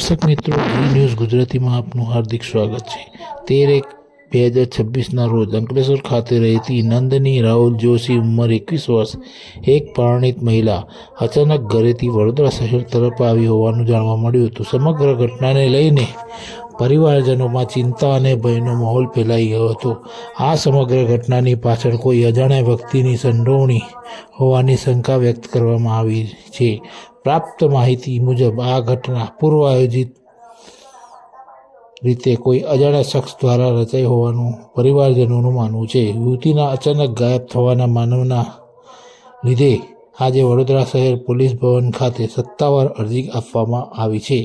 દર્શક મિત્રો જી ન્યૂઝ ગુજરાતીમાં આપનું હાર્દિક સ્વાગત છે. તેર એક બે હજાર છવ્વીસના રોજ અંકલેશ્વર ખાતે રહેતી નંદની રાહુલ જોશી ઉંમર એકવીસ વર્ષ એક પરણિત મહિલા અચાનક ઘરેથી વડોદરા શહેર તરફ આવી હોવાનું જાણવા મળ્યું હતું. સમગ્ર ઘટનાને લઈને પરિવારજનોમાં ચિંતા અને ભયનો માહોલ ફેલાઈ ગયો હતો. આ સમગ્ર ઘટનાની પાછળ કોઈ અજાણ્યા વ્યક્તિની સંડોવણી હોવાની શંકા વ્યક્ત કરવામાં આવી છે. પ્રાપ્ત માહિતી મુજબ આ ઘટના પૂર્વ આયોજિત રીતે કોઈ અજાણ્યા શખ્સ દ્વારા રચાઈ હોવાનું પરિવારજનોનું માનવું છે. યુવતીના અચાનક ગાયબ થવાના માનવના લીધે આજે વડોદરા શહેર પોલીસ ભવન ખાતે સત્તાવાર અરજી આપવામાં આવી છે.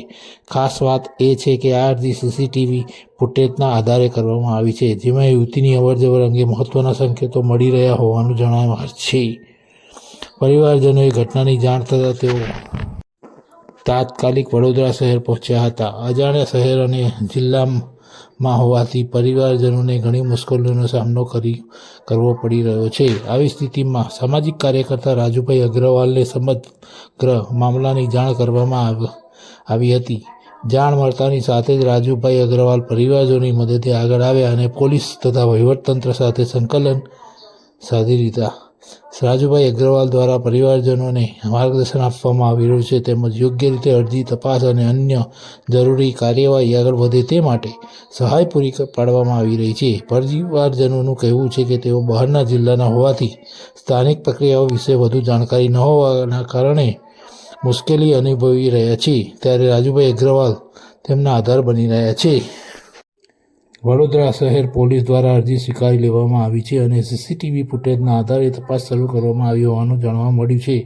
ખાસ વાત એ છે કે આ અરજી સીસીટીવી ફૂટેજના આધારે કરવામાં આવી છે, જેમાં યુવતીની અવરજવર અંગે મહત્વના સંકેતો મળી રહ્યા હોવાનું જણાવ્યું છે. પરિવારજનોએ ઘટનાની જાણ થતાં તેઓ તાત્કાલિક વડોદરા શહેર પહોંચ્યા હતા. અજાણ્યા શહેર અને જિલ્લામાં હોવાથી પરિવારજનોને ઘણી મુશ્કેલીઓનો સામનો કરી, કરવો પડી રહ્યો છે. આવી સ્થિતિમાં સામાજિક કાર્યકર્તા રાજુભાઈ અગ્રવાલને સમગ્ર મામલાની જાણ કરવામાં આવ- હતી. જાણ મળતાની સાથે જ રાજુભાઈ અગ્રવાલ પરિવારજનોની મદદે આગળ આવ્યા અને પોલીસ તથા વહીવટતંત્ર સાથે સંકલન સાધી લીધા. રાજુભાઈ અગ્રવાલ દ્વારા પરિવારજનોને માર્ગદર્શન આપવામાં આવી રહ્યું છે તેમજ યોગ્ય રીતે અરજી તપાસ અને અન્ય જરૂરી કાર્યવાહી આગળ વધે તે માટે સહાય પૂરી પાડવામાં આવી રહી છે. પરિવારજનોનું કહેવું છે કે તેઓ બહારના જિલ્લાના હોવાથી સ્થાનિક પ્રક્રિયાઓ વિશે વધુ જાણકારી ન હોવાના કારણે મુશ્કેલી અનુભવી રહ્યા છે. ત્યારે રાજુભાઈ અગ્રવાલ તેમના આધાર બની રહ્યા છે. વડોદરા શહેર પોલીસ દ્વારા અરજી સ્વીકારી લેવામાં આવી છે અને સીસીટીવી ફૂટેજના આધારે તપાસ શરૂ કરવામાં આવી હોવાનું જાણવા મળ્યું છે.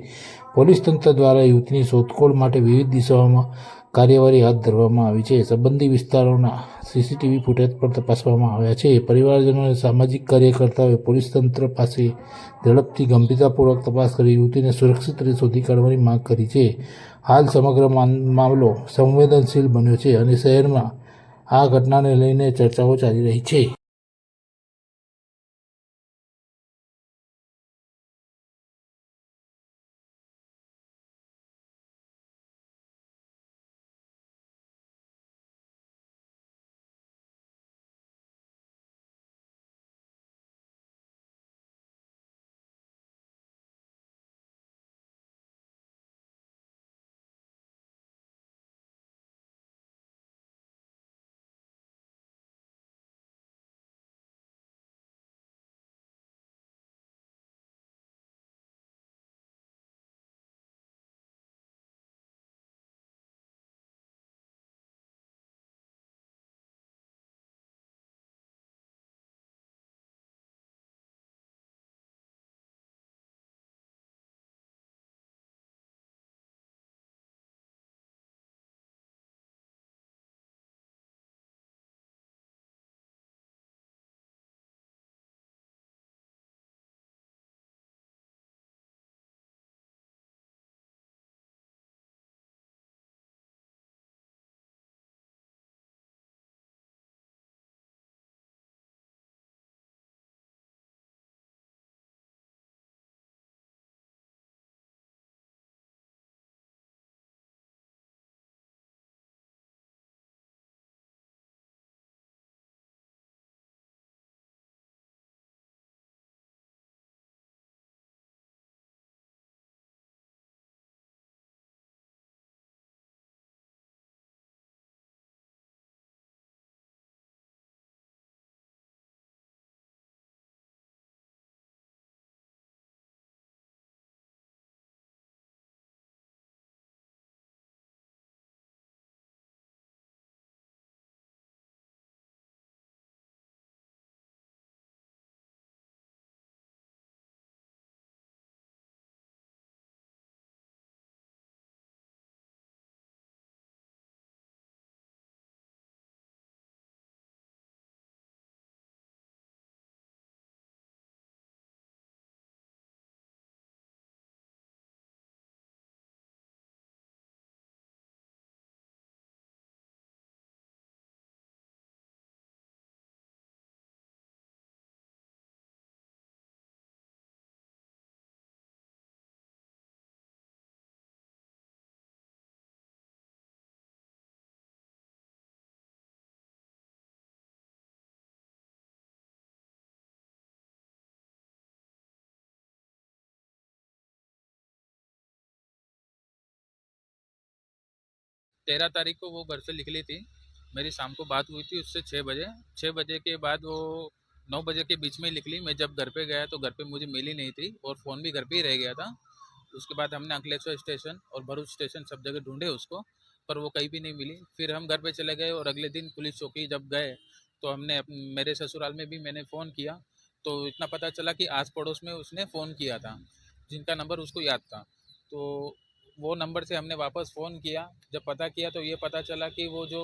પોલીસ તંત્ર દ્વારા યુવતીની શોધખોળ માટે વિવિધ દિશાઓમાં કાર્યવાહી હાથ ધરવામાં આવી છે. સંબંધિત વિસ્તારોના સીસીટીવી ફૂટેજ પણ તપાસવામાં આવ્યા છે. પરિવારજનો અને સામાજિક કાર્યકર્તાઓએ પોલીસ તંત્ર પાસે ઝડપથી ગંભીરતાપૂર્વક તપાસ કરી યુવતીને સુરક્ષિત રીતે શોધી કાઢવાની માંગ કરી છે. હાલ સમગ્ર મામલો સંવેદનશીલ બન્યો છે અને શહેરમાં આ ઘટનાને લઈને ચર્ચાઓ ચાલી રહી છે. तेरह तारीख को वो घर से निकली थी। मेरी शाम को बात हुई थी उससे छः बजे। छः बजे के बाद वो नौ बजे के बीच में निकली। मैं जब घर पे गया तो घर पे मुझे मिली नहीं थी और फ़ोन भी घर पे ही रह गया था। उसके बाद हमने अंकलेश्वर स्टेशन और भरूच स्टेशन सब जगह ढूंढे उसको, पर वो कहीं भी नहीं मिली। फिर हम घर पे चले गए और अगले दिन पुलिस चौकी जब गए तो हमने मेरे ससुराल में भी मैंने फ़ोन किया। तो इतना पता चला कि आस पड़ोस में उसने फ़ोन किया था, जिनका नंबर उसको याद था। तो वो नंबर से हमने वापस फ़ोन किया। जब पता किया तो ये पता चला कि वो जो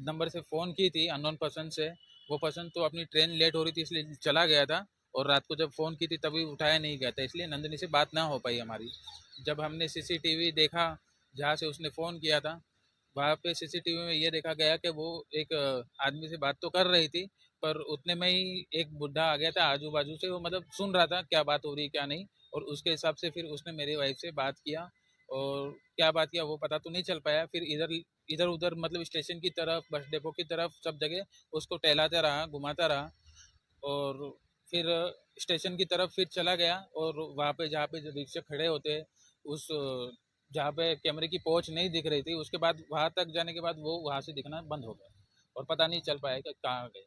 नंबर से फ़ोन की थी अननोन पर्सन से, वो पर्सन तो अपनी ट्रेन लेट हो रही थी इसलिए चला गया था और रात को जब फ़ोन की थी तभी उठाया नहीं गया था, इसलिए नंदनी से बात ना हो पाई हमारी। जब हमने सीसीटीवी देखा, जहाँ से उसने फ़ोन किया था, वहाँ पे सीसीटीवी में ये देखा गया कि वो एक आदमी से बात तो कर रही थी, पर उतने में ही एक बुढ़ा आ गया था आजू बाजू से, वो मतलब सुन रहा था क्या बात हो रही, क्या नहीं, और उसके हिसाब से फिर उसने मेरी वाइफ से बात किया। और क्या बात किया वो पता तो नहीं चल पाया फिर इधर इधर उधर मतलब स्टेशन की तरफ बस डिपो की तरफ सब जगह उसको टहलाता रहा घुमाता रहा और फिर स्टेशन की तरफ फिर चला गया और वहाँ पे जहाँ पे जो रिक्शे खड़े होते हैं उस जहाँ पे कैमरे की पहुँच नहीं दिख रही थी उसके बाद वहाँ तक जाने के बाद वो वहाँ से दिखना बंद हो गया और पता नहीं चल पाया कि कहाँ गए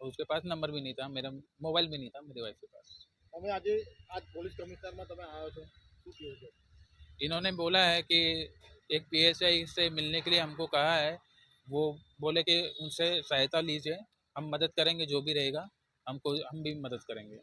और उसके पास नंबर भी नहीं था मेरा मोबाइल भी नहीं था मेरी वाइफ के पास તમે આજે આજ પોલીસ કમિશનરમાં તમે આવ્યો છો શું કહ્યું છે इन्होंने बोला है कि एक पीएसआई से मिलने के लिए हमको कहा है, वो बोले कि उनसे सहायता लीजिए, हम मदद करेंगे, जो भी रहेगा, हमको, हम भी मदद करेंगे।